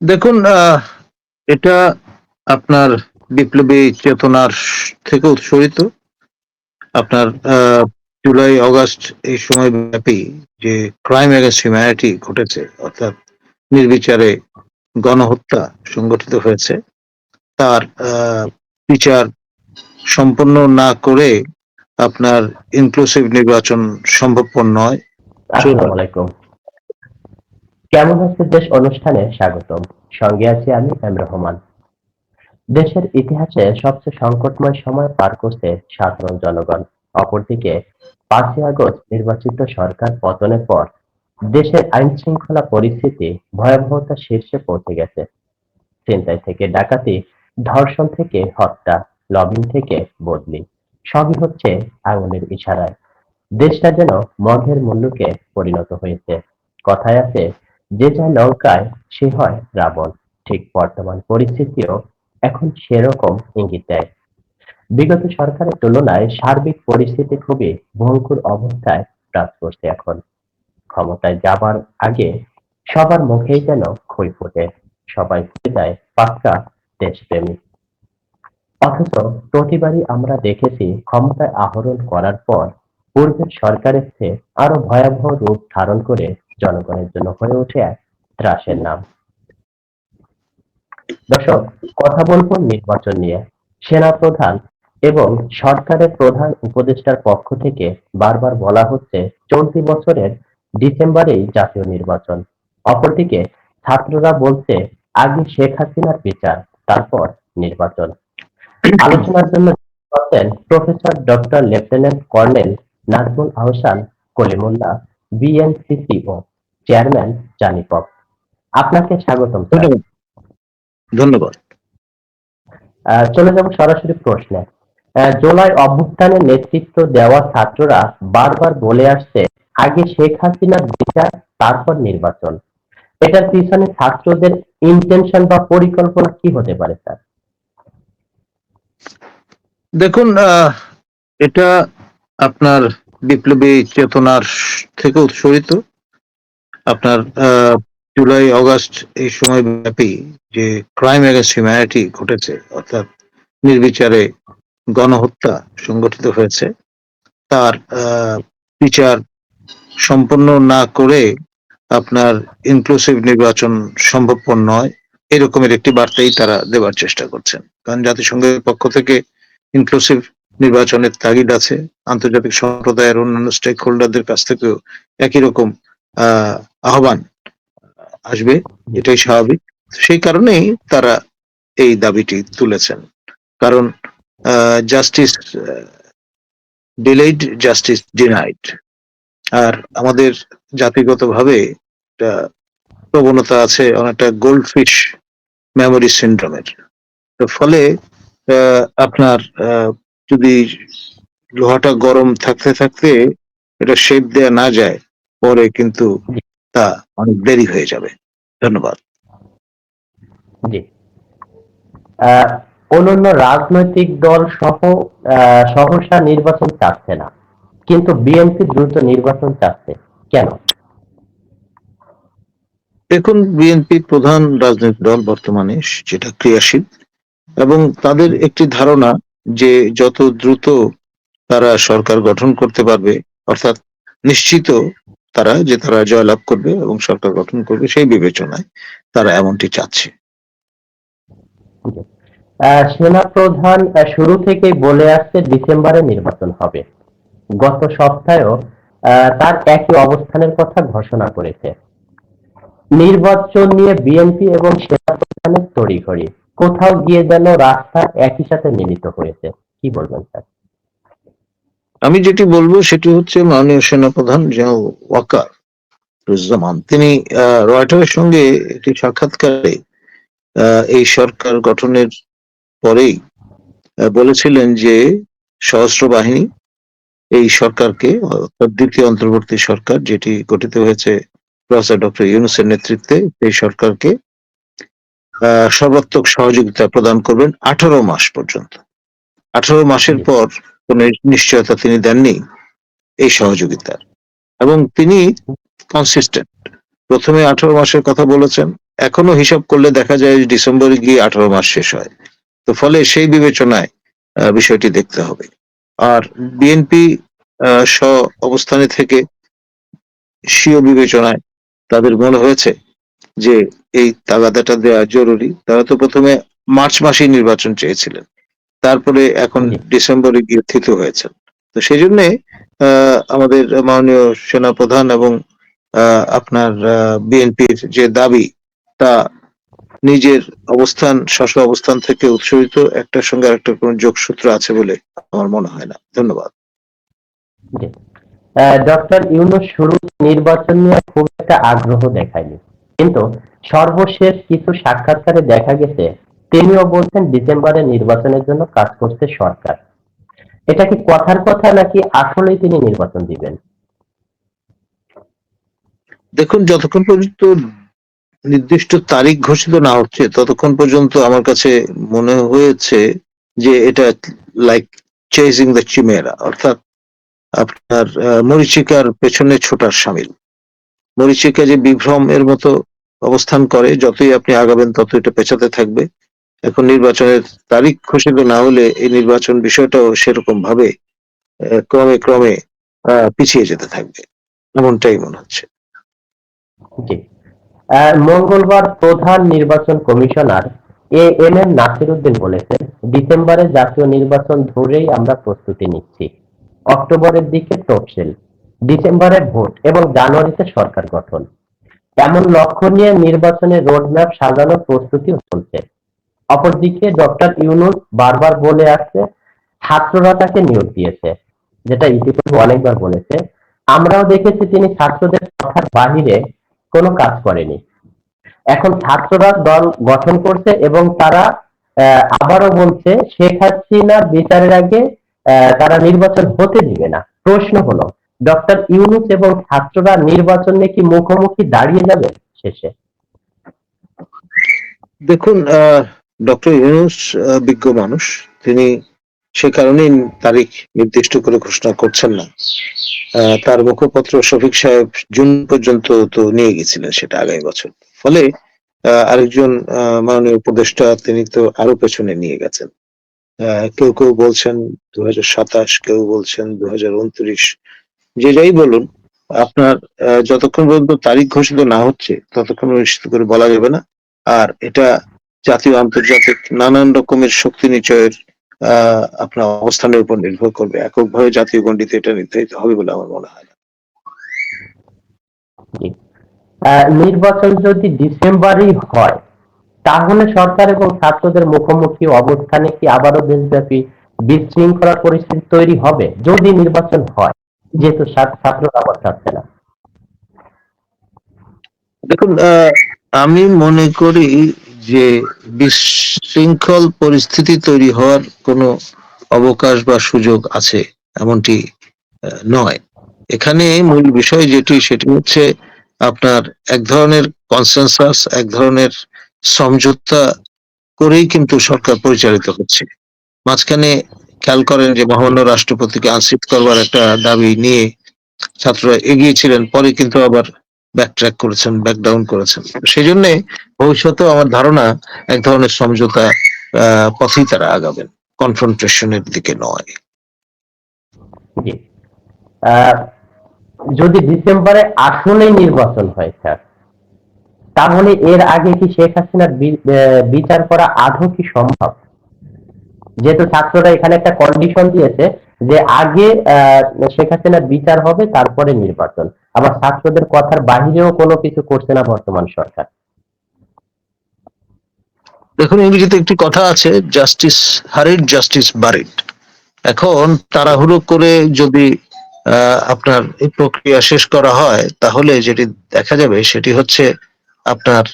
দেখুন এটা আপনার বিপ্লবী চেতনার থেকে উৎসরিত আপনার জুলাই, অগাস্ট এই সময় ব্যাপী যে ক্রাইম এগেন্স্ট হিউম্যানিটি ঘটেছে, অর্থাৎ নির্বিচারে গণহত্যা সংগঠিত হয়েছে, তার বিচার সম্পন্ন না করে আপনার ইনক্লুসিভ নির্বাচন সম্ভবপর নয়। কেমন হচ্ছে দেশ অনুষ্ঠানে স্বাগতম। সঙ্গে আছি আমি এম রহমান। দেশের ইতিহাসে সবচেয়ে সংকটময় সময় পার করছে সাধারণ জনগণ। অপরদিকে পাঁচই আগস্ট নির্বাচিত সরকার পতনের পর দেশের আইন শৃঙ্খলা পরিস্থিতি ভয়াবহতার শীর্ষে পৌঁছে গেছে। ছিনতাই থেকে ডাকাতি, ধর্ষণ থেকে হত্যা, লবিং থেকে বদলি, সবই হচ্ছে আঙুলের ইশারায়। দেশটা যেন মদের মূল্যকে পরিণত হয়েছে। কথায় আছে যে যায় লঙ্কায় সে হয় রাবণ। ঠিক বর্তমান পরিস্থিতিও এখন সেরকম ইঙ্গিত দেয়। বিগত সরকারের তুলনায় সার্বিক পরিস্থিতি খুবই ভয়ঙ্কর অবস্থায় কাজ করছে এখন। ক্ষমতায় যাবার আগে সবার মুখেই যেন খই ফোটে, সবাই ফুটে দেয় পাক্কা দেশপ্রেমী অথচ প্রতিবারই আমরা দেখেছি ক্ষমতায় আহরণ করার পর পূর্বের সরকারের চেয়ে আরও ভয়াবহ রূপ ধারণ করে জনগণের জন্য হয়ে ওঠে এক ত্রাসের নাম। দর্শক, কথা বলব নির্বাচন নিয়ে। সেনা প্রধান এবং সরকারের প্রধান উপদেষ্টার পক্ষ থেকে বারবার বলা হচ্ছে, চলতি বছরের ডিসেম্বরেই জাতীয় নির্বাচন। অপরদিকে, ছাত্ররা বলছে, আগে শেখ হাসিনার বিচার, তারপর নির্বাচন। আলোচনার জন্য professor doctor lieutenant colonel Nazmul Ahsan Kalimullah, BNCCO. Chairman Janipop আপনাকে স্বাগতম ধন্যবাদ। চলে যাব সরাসরি প্রশ্নে। জুলাই অভ্যুত্থানের নেতৃত্ব দেওয়া ছাত্ররা বারবার বলে আসছে আগে শেখ হাসিনার বিচার তারপর নির্বাচন। এটার পিছনে ছাত্রদের ইন্টেনশন বা পরিকল্পনা কি হতে পারে স্যার দেখুন আহ, এটা আপনার বিপ্লবী চেতনার থেকে উৎসরিত আপনার জুলাই, অগাস্ট এই সময় ব্যাপী যে ক্রাইম এগেন্স্ট হিউম্যানিটি ঘটেছে, অর্থাৎ নির্বিচারে গণহত্যা সংগঠিত হয়েছে, তার বিচার সম্পন্ন না করে আপনার ইনক্লুসিভ নির্বাচন সম্ভবপর নয়, এরকমের একটি বার্তাই তারা দেওয়ার চেষ্টা করছেন। কারণ জাতিসংঘের পক্ষ থেকে ইনক্লুসিভ নির্বাচনের তাগিদ আছে, আন্তর্জাতিক সম্প্রদায়ের অন্যান্য স্টেক হোল্ডারদের কাছ থেকেও একই রকম আহ্বান আসবে, এটাই স্বাভাবিক। সেই কারণেই তারা এই দাবিটি তুলেছেন। কারণ জাস্টিস ডিলেইড জাস্টিস ডিনাইড আর আমাদের জাতিগতভাবে প্রবণতা আছে অনেকটা গোল্ড ফিশ মেমোরি সিন্ড্রোমের ফলে আপনার যদি লোহাটা গরম থাকতে থাকতে এটা শেপ দেয়া না যায় পরে কিন্তু তা অনেক দেরি হয়ে যাবে। ধন্যবাদ। জি। অন্যান্য রাজনৈতিক দল সহ সহসা নির্বাচন চাচ্ছে না। কিন্তু বিএনপি দ্রুত নির্বাচন চাচ্ছে। কেন? দেখুন বিএনপি প্রধান রাজনৈতিক দল বর্তমানে যেটা ক্রিয়াশীল এবং তাদের একটি ধারণা যে যত দ্রুত তারা সরকার গঠন করতে পারবে অর্থাৎ নিশ্চিত তারা যে তারা জয়লাভ করবে এবং সরকার গঠন করবে সেই বিবেচনায় তারা এমনটি চাচ্ছে। সেনা প্রধান শুরু থেকেই বলে আসছে ডিসেম্বরে নির্বাচন হবে। গত সপ্তাহেও তার একই অবস্থানের কথা ঘোষণা করেছে। নির্বাচন নিয়ে বিএনপি এবং সেনা প্রধানের তড়িঘড়ি। কোথাও গিয়ে যেন রাস্তা একই সাথে মিলিত হয়েছে। কি বলবেন স্যার? আমি যেটি বলব সেটি হচ্ছে মাননীয় সেনাপ্রধান জিয়া ওয়াকার রুজ্জামান। তিনি রয়টারের সঙ্গে একটি সাক্ষাৎকারে এই সরকার গঠনের পরেই বলেছিলেন যে সশস্ত্র বাহিনী এই সরকারকে দ্বিতীয় অন্তর্বর্তী সরকার যেটি গঠিত হয়েছে প্রফেসর ডক্টর ইউনুসের নেতৃত্বে এই সরকারকে আহ, সর্বাত্মক সহযোগিতা প্রদান করবেন আঠারো মাস পর্যন্ত। আঠারো মাসের পর কোনো নিশ্চয়তা তিনি দেননি এই সহযোগিতার। এবং তিনি কনসিস্টেন্ট প্রথমে আঠারো মাসের কথা বলেছেন, এখনও হিসাব করলে দেখা যায় ডিসেম্বরে গিয়ে আঠারো মাস শেষ হয়। তো ফলে সেই বিবেচনায় বিষয়টি দেখতে হবে। আর বিএনপি স্ব অবস্থানে থেকে স্বীয় বিবেচনায় তাদের মনে হয়েছে যে এই তাগাদাটা দেওয়া জরুরি। তারা তো প্রথমে মার্চ মাসেই নির্বাচন চেয়েছিলেন। তারপরে এখন ডিসেম্বরে গিয়ে থিত হয়েছেন। তো সেই জন্যে আমাদের মাননীয় সেনাপ্রধান এবং আপনার বিএনপির যে দাবি তা নিজের অবস্থান স্ব অবস্থান থেকে উৎসরিত একটার সঙ্গে আরেকটার কোনো যোগসূত্র আছে বলে আমার মনে হয় না। ধন্যবাদ। ডক্টর ইউনুস শুরু নির্বাচন নিয়ে খুব একটা আগ্রহ দেখায়নি। কিন্তু সর্বশেষ কিছু সাক্ষাৎকারে দেখা গেছে তিনিও বলছেন ডিসেম্বরে নির্বাচনের জন্য কাজ করছে সরকার। এটা কি কথার কথা নাকি আসলেই তিনি নির্বাচন দিবেন? দেখুন, যতক্ষণ পর্যন্ত নির্দিষ্ট তারিখ ঘোষিত না হচ্ছে, ততক্ষণ পর্যন্ত আমার কাছে মনে হয়েছে যে এটা লাইক চেজিং দ্য চিমেরা অর্থাৎ আপনার মরীচিকার পেছনে ছোটার সামিল। মরিচিকা যে বিভ্রম এর মতো অবস্থান করে, যতই আপনি আগাবেন তত এটা পেছাতে থাকবে। এখন নির্বাচনের তারিখ ঘোষিত না হলে এই নির্বাচন বিষয়টাও সেরকম ভাবে ক্রমে ক্রমে পিছিয়ে যেতে থাকবে। এমনটাই মনে হচ্ছে। মঙ্গলবার প্রধান নির্বাচন commissioner A M M Nasir Uddin বলেছেন, ডিসেম্বরে জাতীয় নির্বাচন ধরেই আমরা প্রস্তুতি নিচ্ছি। অক্টোবরের দিকে তফসিল, ডিসেম্বরে ভোট এবং জানুয়ারিতে সরকার গঠন। এমন লক্ষ্য নিয়ে নির্বাচনের রোডম্যাপ সাজানোর প্রস্তুতি চলছে। অপরদিকে ডক্টর ইউনুস বারবার বলে আসছে ছাত্ররা তাকে নিয়োগ দিয়েছে যেটা ইতিপূর্বে অনেকবার বলেছে। আমরাও দেখেছি তিনি ছাত্রদের কথার বাহিরে কোনো কাজ করেনি। এখন ছাত্ররা দল গঠন করছে এবং তারা আহ, আবারও বলছে শেখ হাসিনা বিচারের আগে আহ, তারা নির্বাচন হতে দিবে না। প্রশ্ন হলো ডক্টর ইউনুস এবং ছাত্ররা নির্বাচন কি মুখোমুখি দাঁড়িয়ে যাবে শেষে? দেখুন ডক্টর ইউনুস বিজ্ঞ মানুষ, তিনি সে কারণেই তারিখ নির্দিষ্ট করে ঘোষণা করছেন না। তার মুখপত্র শফিক সাহেব জুন পর্যন্ত তো নিয়ে গেছিলেন সেটা আগামী বছর। ফলে আরেকজন মাননীয় উপদেষ্টা, তিনি তো আরও পেছনে নিয়ে গেছেন। কেউ কেউ বলছেন দু সাতাশ, কেউ বলছেন দু উনত্রিশ। যে যাই বলুন, আপনার যতক্ষণ পর্যন্ত তারিখ ঘোষিত না হচ্ছে, ততক্ষণ নিশ্চিত করে বলা যাবে না। আর এটা জাতীয় আন্তর্জাতিক নানান রকমের শক্তি নিচয়ের আহ, আপনার অবস্থানের উপর নির্ভর করবে। এককভাবে জাতীয় গণ্ডিতে এটা নির্ধারিত হবে বলে আমার মনে হয় নির্বাচন যদি ডিসেম্বরেই হয় তাহলে সরকার এবং ছাত্রদের মুখোমুখি অবস্থানে কি আবারও দেশব্যাপী বিশৃঙ্খলার পরিস্থিতি তৈরি হবে? যদি নির্বাচন হয় যেহেতু ছাত্র- ছাত্ররা আবার চাচ্ছে না। দেখুন আহ, আমি মনে করি যে বিশৃঙ্খল পরিস্থিতি তৈরি হওয়ার কোনো অবকাশ বা সুযোগ আছে, এমনটি নয়। এখানে মূল বিষয় যেটি, সেটি হচ্ছে আপনার এক ধরনের কনসেনসাস এক ধরনের সমঝোতা করেই কিন্তু সরকার পরিচালিত হচ্ছে। মাঝখানে খেয়াল করেন যে মহামান্য রাষ্ট্রপতিকে আনসিট করবার একটা দাবি নিয়ে ছাত্ররা এগিয়েছিলেন পরে কিন্তু আবার ব্যাকট্র্যাক করেছেন ব্যাকডাউন করেছেন। সেই জন্য ভবিষ্যতেও আমার ধারণা এক ধরনের সমঝোতা পথেই তারা আগাবেন কনফ্রন্টেশনের দিকে নয়। যদি ডিসেম্বরে আসলেই নির্বাচন হয়, স্যার, তাহলে এর আগে কি শেখ হাসিনার বিচার করা আদৌ কি সম্ভব? যেহেতু ছাত্ররা এখানে একটা কন্ডিশন দিয়েছে যে আগে শেখ হাসিনার বিচার হবে, তারপরে নির্বাচন। আবার ছাত্রদের কথার বাহিরেও কোনো কিছু করছে না বর্তমান সরকার। দেখুন, ইংরেজিতে একটি কথা আছে, জাস্টিস হারিড, জাস্টিস বারিড। এখন তাড়াহুড়ো করে যদি আপনার এই প্রক্রিয়া শেষ করা হয়, তাহলে যেটি দেখা যাবে সেটি হচ্ছে আপনার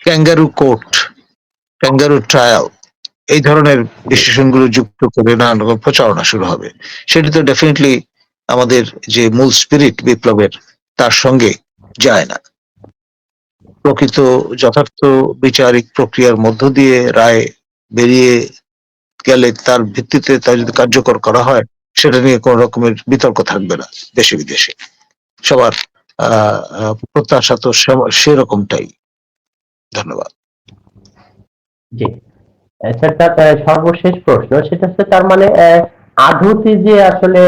ক্যাঙ্গারু কোর্ট, ক্যাঙ্গারু ট্রায়াল, এই ধরনের ডিসিশনগুলো যুক্ত করে নানান রকম প্রচারণা শুরু হবে। সেটি তো ডেফিনেটলি আমাদের যে মূল স্পিরিট বিপ্লবের, তার সঙ্গে যায় না। প্রকৃত যথার্থ বিচারিক প্রক্রিয়ার মধ্য দিয়ে রায় বেরিয়ে গেলে তার ভিত্তিতে তা যদি কার্যকর করা হয়, সেটা নিয়ে কোন রকমের বিতর্ক থাকবে না দেশে বিদেশে। সবার প্রত্যাশা তো সেরকমটাই। ধন্যবাদ। জি। স্যার, তার সর্বশেষ প্রশ্ন, সেটা হচ্ছে তার মানে আদতে যে আসলে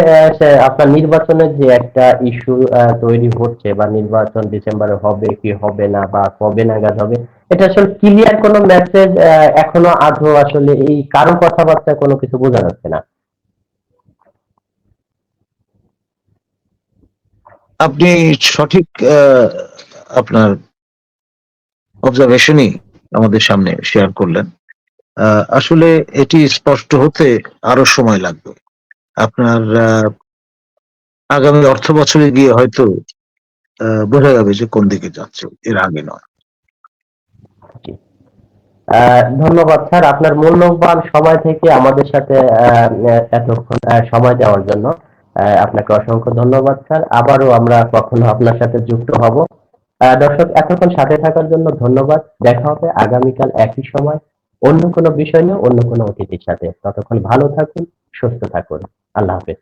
আপনার নির্বাচনের যে একটা ইস্যু তৈরি হচ্ছে বা নির্বাচন ডিসেম্বরে হবে কি হবে না বা কবে নাগাদ হবে, এটা আসলে ক্লিয়ার কোনো মেসেজ এখনও আদৌ আসলে এই কারও কথাবার্তা কোনো কিছু বোঝা যাচ্ছে না। আপনি সঠিক আপনার অবজারভেশনই আমাদের সামনে শেয়ার করলেন। আসলে এটি স্পষ্ট হতে আরও সময় লাগবে। আপনার আগামী অর্থ বছরে গিয়ে হয়তো বোঝা যাবে যে কোন দিকে যাচ্ছে, এর আগে নয়। ধন্যবাদ স্যার। আপনার মূল্যবান সময় থেকে আমাদের সাথে এতক্ষণ সময় দেওয়ার জন্য আপনাকে অসংখ্য ধন্যবাদ স্যার। আবারও আমরা কখনো আপনার সাথে যুক্ত হব। দর্শক, এতক্ষণ সাথে থাকার জন্য ধন্যবাদ। দেখা হবে আগামীকাল একই সময়, অন্য কোনো বিষয় নিয়ে, অন্য কোনো অতিথির সাথে। ততক্ষণ ভালো থাকুন, সুস্থ থাকুন। আল্লাহ হাফেজ